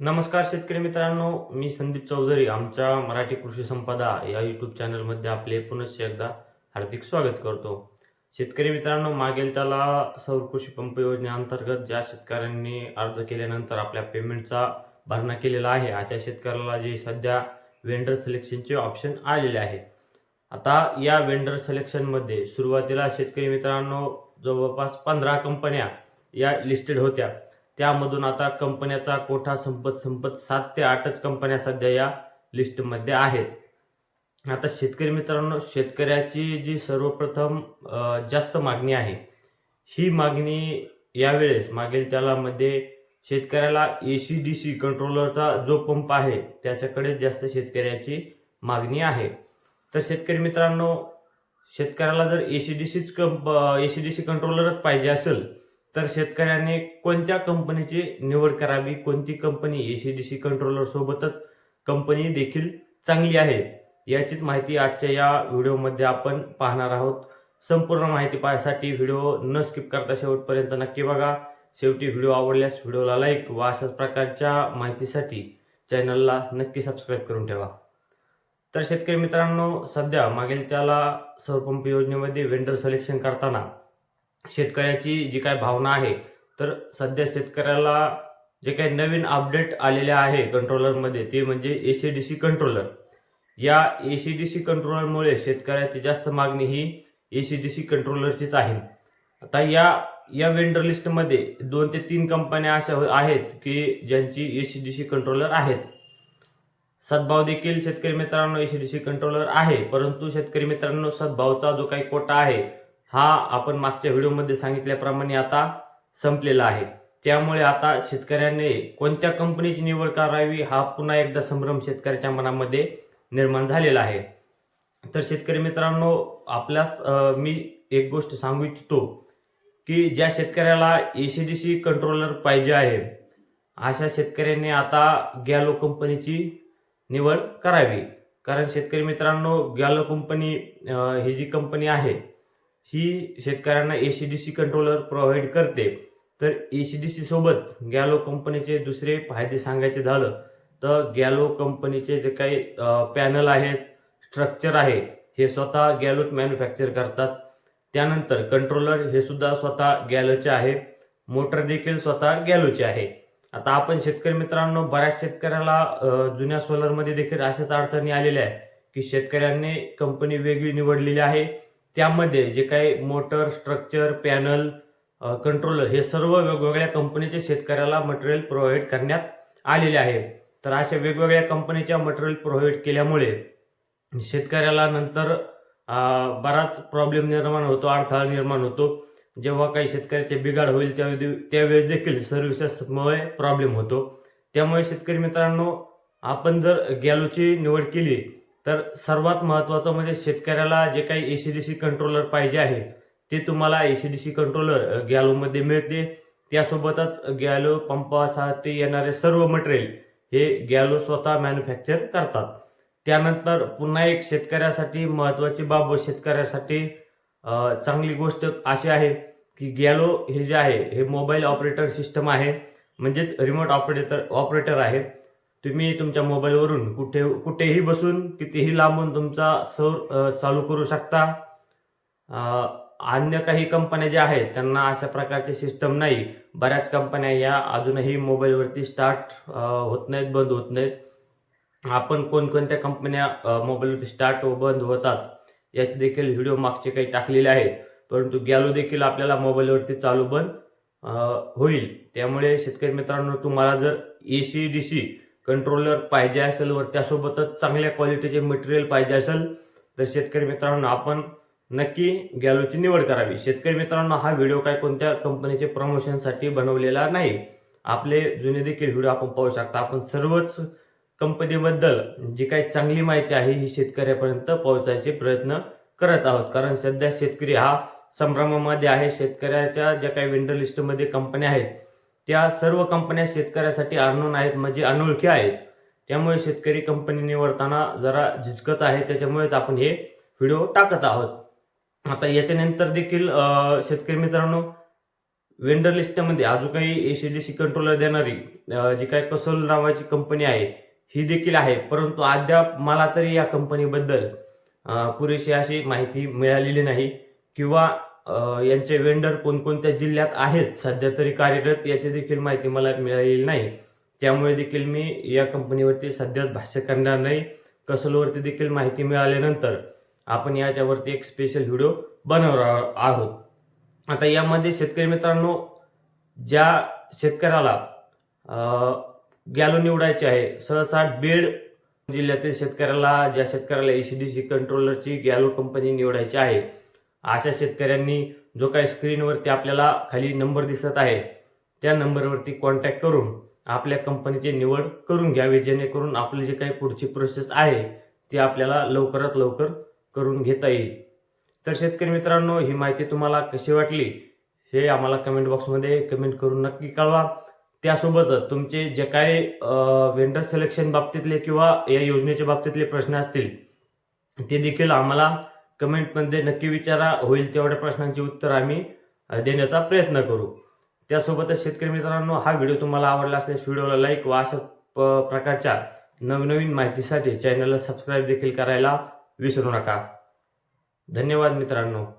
नमस्कार शेतकरी मित्रांनो मी संदीप चौधरी आमच्या मराठी कृषी संपदा या यूट्यूब चॅनलमध्ये आपले पुनश्च एकदा हार्दिक स्वागत करतो. शेतकरी मित्रांनो मागील त्याला सौर कृषी पंप योजनेअंतर्गत ज्या शेतकऱ्यांनी अर्ज केल्यानंतर आपल्या पेमेंटचा भरणा केलेला आहे अशा शेतकऱ्याला जे सध्या वेंडर सिलेक्शनचे ऑप्शन आलेले आहे आता या वेंडर सिलेक्शनमध्ये सुरुवातीला शेतकरी मित्रांनो जवळपास पंधरा कंपन्या या लिस्टेड होत्या. त्यामधून आता कंपन्याचा कोठा संपत संपत सात ते आठच कंपन्या सध्या या लिस्टमध्ये आहेत. आता शेतकरी मित्रांनो शेतकऱ्याची जी सर्वप्रथम जास्त मागणी आहे ही मागणी यावेळेस मागील त्यालामध्ये शेतकऱ्याला ए सी डी सी कंट्रोलरचा जो पंप आहे त्याच्याकडे जास्त शेतकऱ्याची मागणी आहे. तर शेतकरी मित्रांनो शेतकऱ्याला जर ए सी डी सीच कंप ए सी डी सी कंट्रोलरच पाहिजे असेल तर शेतकऱ्याने कोणत्या कंपनीची निवड करावी? कोणती company? A C D C controller सोबतच कंपनी देखील चांगली आहे. याचीच माहिती आजच्या या व्हिडिओमध्ये आपण पाहणार आहोत. संपूर्ण माहिती पाहण्यासाठी व्हिडिओ न स्किप करता शेवटपर्यंत नक्की बघा. शेवटी व्हिडिओ आवडल्यास व्हिडिओला लाईक व अशाच प्रकारच्या माहितीसाठी चॅनलला नक्की सबस्क्राईब करून ठेवा. तर शेतकरी मित्रांनो सध्या मागील त्याला सौरपंप योजनेमध्ये वेंडर सिलेक्शन करताना शेतकऱ्याची जी काय भावना आहे तर सध्या शेतकऱ्याला जे काही नवीन अपडेट आलेले आहे कंट्रोलरमध्ये ते म्हणजे A C D C controller या ए सी डी सी कंट्रोलरमुळे शेतकऱ्याची जास्त मागणी ही ए सी डी सी कंट्रोलरचीच आहे. आता या या वेंडर लिस्टमध्ये दोन ते तीन कंपन्या अशा आहेत की ज्यांची A C D C controller आहेत. सद्भाव देखील शेतकरी मित्रांनो A C D C controller आहे परंतु शेतकरी मित्रांनो सद्भावचा जो काही कोटा आहे हा आपण मागच्या व्हिडिओमध्ये सांगितल्याप्रमाणे आता संपलेला आहे. त्यामुळे आता शेतकऱ्याने कोणत्या कंपनीची निवड करावी हा पुन्हा एकदा संभ्रम शेतकऱ्याच्या मनामध्ये निर्माण झालेला आहे. तर शेतकरी मित्रांनो आपल्यास मी एक गोष्ट सांगू इच्छितो की ज्या शेतकऱ्याला A C D C controller पाहिजे आहे अशा शेतकऱ्यांनी आता गॅलो कंपनीची निवड करावी. कारण शेतकरी मित्रांनो गॅलो कंपनी ही जी कंपनी आहे ही शेतकऱ्यांना A C D C controller provide करते. तर ए सी डी सी सोबत गॅलो कंपनीचे दुसरे फायदे सांगायचे झालं तर गॅलो कंपनीचे जे काही पॅनल आहेत स्ट्रक्चर आहे हे स्वतः गॅलोच मॅन्युफॅक्चर करतात. त्यानंतर कंट्रोलर हे सुद्धा स्वतः गॅलोचे आहे. मोटर देखील स्वतः गॅलोचे आहे. आता आपण शेतकरी मित्रांनो बऱ्याच शेतकऱ्याला जुन्या सोलरमध्ये देखील अशाच अडचणी आलेल्या आहे की शेतकऱ्यांनी कंपनी वेगळी निवडलेली आहे. त्यामध्ये जे काही मोटर स्ट्रक्चर पॅनल कंट्रोलर हे सर्व वेगवेगळ्या कंपनीचे शेतकऱ्याला मटेरियल प्रोव्हाइड करण्यात आलेले आहे. तर अशा वेगवेगळ्या कंपनीच्या मटेरियल प्रोव्हाइड केल्यामुळे शेतकऱ्याला नंतर बराच प्रॉब्लेम निर्माण होतो अडथळा निर्माण होतो. जेव्हा काही शेतकऱ्याचे बिघाड होईल त्यावेळी त्यावेळेस देखील सर्व्हिसेसमुळे प्रॉब्लेम होतो. त्यामुळे शेतकरी मित्रांनो आपण जर गॅलोची निवड केली तर सर्वात महत्त्वाचं म्हणजे शेतकऱ्याला जे काही A C D C controller पाहिजे आहे ते तुम्हाला A C D C controller गॅलोमध्ये मिळते. त्यासोबतच गॅलो पंपासाठी येणारे सर्व मटेरियल हे गॅलो स्वतः मॅन्युफॅक्चर करतात. त्यानंतर पुन्हा एक शेतकऱ्यासाठी महत्त्वाची बाब शेतकऱ्यासाठी चांगली गोष्ट अशी आहे की गॅलो हे जे आहे हे मोबाईल ऑपरेटर सिस्टम आहे. म्हणजेच रिमोट ऑपरेटर ऑपरेटर आहे तुम्ही तुमच्या मोबाईलवरून कुठे कुठेही बसून कितीही लांबून तुमचा सौर चालू करू शकता. अन्य काही कंपन्या ज्या आहेत त्यांना अशा प्रकारची सिस्टम नाही. बऱ्याच कंपन्या या अजूनही मोबाईलवरती स्टार्ट होत नाहीत बंद होत नाहीत. आपण कोणकोणत्या कंपन्या मोबाईलवरती स्टार्ट व बंद होतात याचे देखील व्हिडिओ मागचे काही टाकलेले आहेत. परंतु गॅलो देखील आपल्याला मोबाईलवरती चालू बंद होईल. त्यामुळे शेतकरी मित्रांनो तुम्हाला जर A C D C controller पाहिजे असेल व त्यासोबतच चांगल्या क्वालिटीचे मटेरियल पाहिजे असेल तर शेतकरी मित्रांनो आपण नक्की गॅलोची निवड करावी. शेतकरी मित्रांनो हा व्हिडिओ काय कोणत्या कंपनीचे प्रमोशनसाठी बनवलेला नाही. आपले जुने देखील व्हिडिओ आपण पाहू शकता. आपण सर्वच कंपनीबद्दल जी काही चांगली माहिती आहे ही शेतकऱ्यापर्यंत पोहोचायचे प्रयत्न करत आहोत. कारण सध्या शेतकरी हा संभ्रमामध्ये आहे. शेतकऱ्याच्या ज्या काही विंडर लिस्टमध्ये कंपन्या आहेत त्या सर्व कंपन्या शेतकऱ्यासाठी अननोन आहेत म्हणजे अनोळखी आहेत. त्यामुळे शेतकरी कंपनी निवडताना जरा झिजकत आहे त्याच्यामुळेच आपण हे व्हिडिओ टाकत आहोत. आता याच्यानंतर देखील शेतकरी मित्रांनो वेंडर लिस्टमध्ये अजून काही सी डी सी कंट्रोलर देणारी जी काही कसोल नावाची कंपनी आहे ही देखील आहे. परंतु अद्याप मला तरी या कंपनीबद्दल पुरेशी अशी माहिती मिळालेली नाही. किंवा यांचे वेंडर कोणकोणत्या जिल्ह्यात आहेत सध्या तरी कार्यरत याची देखील माहिती मला मिळालेली नाही. त्यामुळे देखील मी या कंपनीवरती सध्याच भाष्य करणार नाही. कसोलवरती देखील माहिती मिळाल्यानंतर आपण याच्यावरती एक स्पेशल व्हिडिओ बनवणार आहोत. आता यामध्ये शेतकरी मित्रांनो ज्या शेतकऱ्याला गॅलो निवडायचे आहे सहसा बीड जिल्ह्यातील शेतकऱ्याला ज्या शेतकऱ्याला एसीडीसी कंट्रोलरची गॅलो कंपनी निवडायची आहे अशा शेतकऱ्यांनी जो काही स्क्रीनवरती आपल्याला खाली नंबर दिसत आहे त्या नंबरवरती कॉन्टॅक्ट करून आपल्या कंपनीची निवड करून घ्यावी जेणेकरून आपली जे काही पुढची प्रोसेस आहे ती आपल्याला लवकरात लवकर करून घेता येईल. तर शेतकरी मित्रांनो ही माहिती तुम्हाला कशी वाटली हे आम्हाला कमेंट बॉक्समध्ये कमेंट करून नक्की कळवा. त्यासोबतच तुमचे जे काही वेंडर सिलेक्शन बाबतीतले किंवा या योजनेच्या बाबतीतले प्रश्न असतील ते देखील आम्हाला कमेंटमध्ये नक्की विचारा. होईल तेवढ्या प्रश्नांची उत्तर आम्ही देण्याचा प्रयत्न करू. त्यासोबतच शेतकरी मित्रांनो हा व्हिडिओ तुम्हाला आवडला असल्यास व्हिडिओला लाईक व अशा प- प्रकारच्या नवनवीन माहितीसाठी चॅनलला सबस्क्राईब देखील करायला विसरू नका. धन्यवाद मित्रांनो.